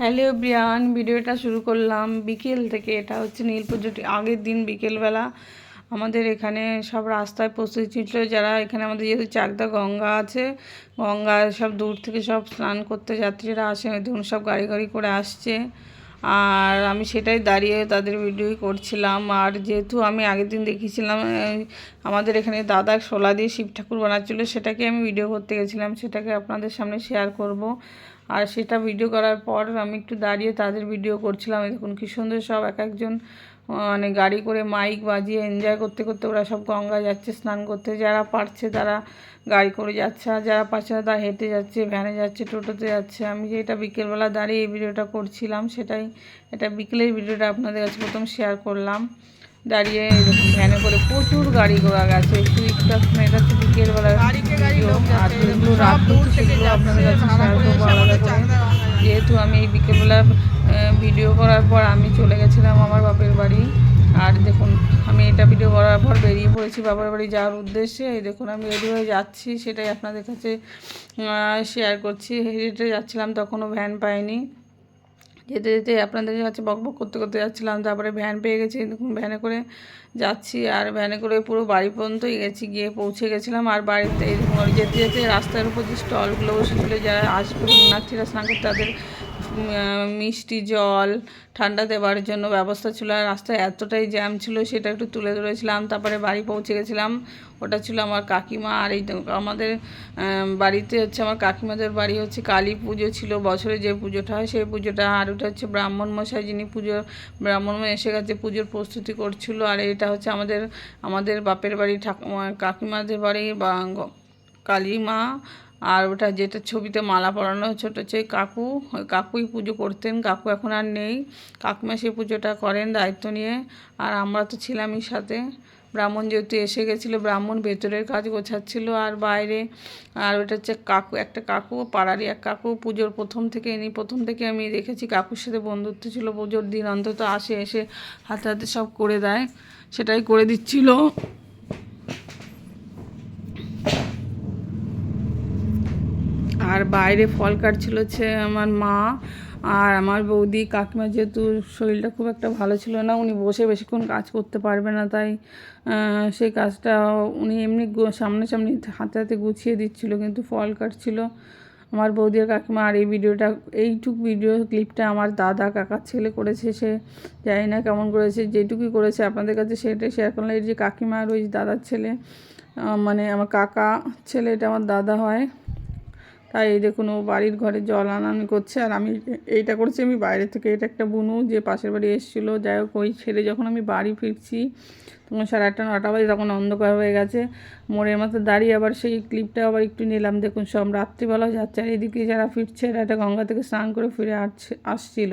Hello Brian, ভিডিওটা শুরু করলাম বিকেল থেকে। এটা হচ্ছে নীল পুজোটি আগের দিন বিকেলবেলা আমাদের এখানে সব রাস্তায় প্রস্তুতি ছিল যারা এখানে আমাদের যেহেতু চারদা গঙ্গা আছে, গঙ্গা সব দূর থেকে সব স্নান করতে যাত্রীরা আসে, ধরুন সব গাড়ি গাড়ি করে আসছে। আর আমি সেটাই দাঁড়িয়ে তাদের ভিডিও করছিলাম। আর যেহেতু আমি আগের দিন দেখেছিলাম আমাদের এখানে দাদা শোলা দিয়ে শিব ঠাকুর বানাচ্ছিলো, সেটাকে আমি ভিডিও করতে গেছিলাম, সেটাকে আপনাদের সামনে শেয়ার করব। আর সেটা ভিডিও করার পর আমি একটু দাঁড়িয়ে তাদের ভিডিও করছিলাম। দেখুন কী সুন্দর সব এক একজন মানে গাড়ি করে মাইক বাজিয়ে এনজয় করতে করতে ওরা সব গঙ্গা যাচ্ছে, স্নান করতে। যারা পারছে তারা গাড়ি করে যাচ্ছে। আর যারা পারছে না তারা হেঁটে যাচ্ছে ভ্যানে যাচ্ছে, টোটোতে যাচ্ছে। আমি যে এটা বিকেলবেলা দাঁড়িয়ে এই ভিডিওটা করছিলাম, সেটাই, এটা বিকেলের ভিডিওটা আপনাদের কাছে প্রথম শেয়ার করলাম। দাঁড়িয়ে ভ্যানে করে প্রচুর গাড়ি ঘোড়া গেছে। একটু এখন এটা হচ্ছে বিকেলবেলা আপনাদের কাছে যেহেতু আমি এই বিকেলবেলা ভিডিও করার পর আমি চলে গেছিলাম আমার বাপের বাড়ি। আর দেখুন, আমি এটা ভিডিও করার পর বেরিয়ে পড়েছি বাবার বাড়ি যাওয়ার উদ্দেশ্যে। এই দেখুন, আমি রেডি হয়ে যাচ্ছি, সেটাই আপনাদের কাছে শেয়ার করছি। হেঁটে যাচ্ছিলাম, তখনও ভ্যান পাইনি। যেতে যেতে আপনাদের কাছে বক বক করতে করতে যাচ্ছিলাম, তারপরে ভ্যান পেয়ে গেছি। দেখুন ভ্যানে করে যাচ্ছি, আর ভ্যানে করে পুরো বাড়ি পর্যন্তই গেছি, গিয়ে পৌঁছে গেছিলাম। আর বাড়িতে যেতে যেতে রাস্তার উপর যে স্টলগুলো বসেছিলো, যারা আসবে পুণ্যার্থীরা স্নান করতে, তাদের মিষ্টি জল, ঠান্ডা দেওয়ার জন্য ব্যবস্থা ছিল। আর রাস্তায় এতটাই জ্যাম ছিল, সেটা একটু তুলে ধরেছিলাম। তারপরে বাড়ি পৌঁছে গেছিলাম। ওটা ছিল আমার কাকিমা। আর এই আমাদের বাড়িতে হচ্ছে আমার কাকিমাদের বাড়ি হচ্ছে কালী পুজো ছিল। বছরে যে পুজোটা হয়, সেই পুজোটা। আর ওটা হচ্ছে ব্রাহ্মণ মশাই যিনি পুজো, ব্রাহ্মণ এসে গেছে পুজোর প্রস্তুতি করছিল। আর এটা হচ্ছে আমাদের আমাদের বাপের বাড়ি, ঠাকুমা, কাকিমাদের বাড়ি বা কালী মা আর ওটা যেটা ছবিতে মালা পরানো ছোট হচ্ছে কাকু। কাকুই পুজো করতেন, কাকু এখন আর নেই। কাকুমা সেই পুজোটা করেন দায়িত্ব নিয়ে। আর আমরা তো ছিলামই সাথে। ব্রাহ্মণ যেহেতু এসে গেছিল, ব্রাহ্মণ ভেতরের কাজ গোছাচ্ছিল আর বাইরে। আর ওটা হচ্ছে কাকু, একটা কাকু, পাড়ারই এক কাকু। পুজোর প্রথম থেকে এনে প্রথম থেকে আমি দেখেছি কাকুর সাথে বন্ধুত্ব ছিল। পুজোর দিন অন্তত আসে, এসে হাতে হাতে সব করে দেয়। সেটাই করে দিচ্ছিল আর বাইরে ফল কাটছিল হচ্ছে আমার মা আর আমার বৌদি, কাকিমা যেহেতু শরীরটা খুব একটা ভালো ছিল না, উনি বসে বেশিক্ষণ কাজ করতে পারবে না, তাই সেই কাজটা উনি এমনি সামনাসামনি হাতে হাতে গুছিয়ে দিচ্ছিল, কিন্তু ফল কাটছিল। আমার বৌদি আর কাকিমা আর এই ভিডিওটা, এইটুক ভিডিও ক্লিপটা আমার দাদা কাকার ছেলে করেছে, সে জানি না কেমন করেছে যেটুকুই করেছে আপনাদের কাছে সেটাই শেয়ার করলাম। এই যে কাকিমা আর ওই দাদার ছেলে মানে আমার কাকা ছেলে, এটা আমার দাদা হয়। তাই এই দেখুন, ও বাড়ির ঘরে জল আনানি করছে, আর আমি এইটা করছি, আমি বাইরে থেকে এটা একটা বুনু, যে পাশের বাড়ি এসেছিল, যাই হোক, ওই ছেড়ে যখন আমি বাড়ি ফিরছি, তখন সাড়ে আটটা নটা বাজে, তখন অন্ধকার হয়ে গেছে, মোড়ের মতো দাঁড়িয়ে আবার সেই ক্লিপটা আবার একটু নিলাম, দেখুন সব রাত্রিবেলা যাচ্ছে, আর এদিকে যারা ফিরছে, এরা একটা গঙ্গা থেকে স্নান করে ফিরে আসছে, আসছিল।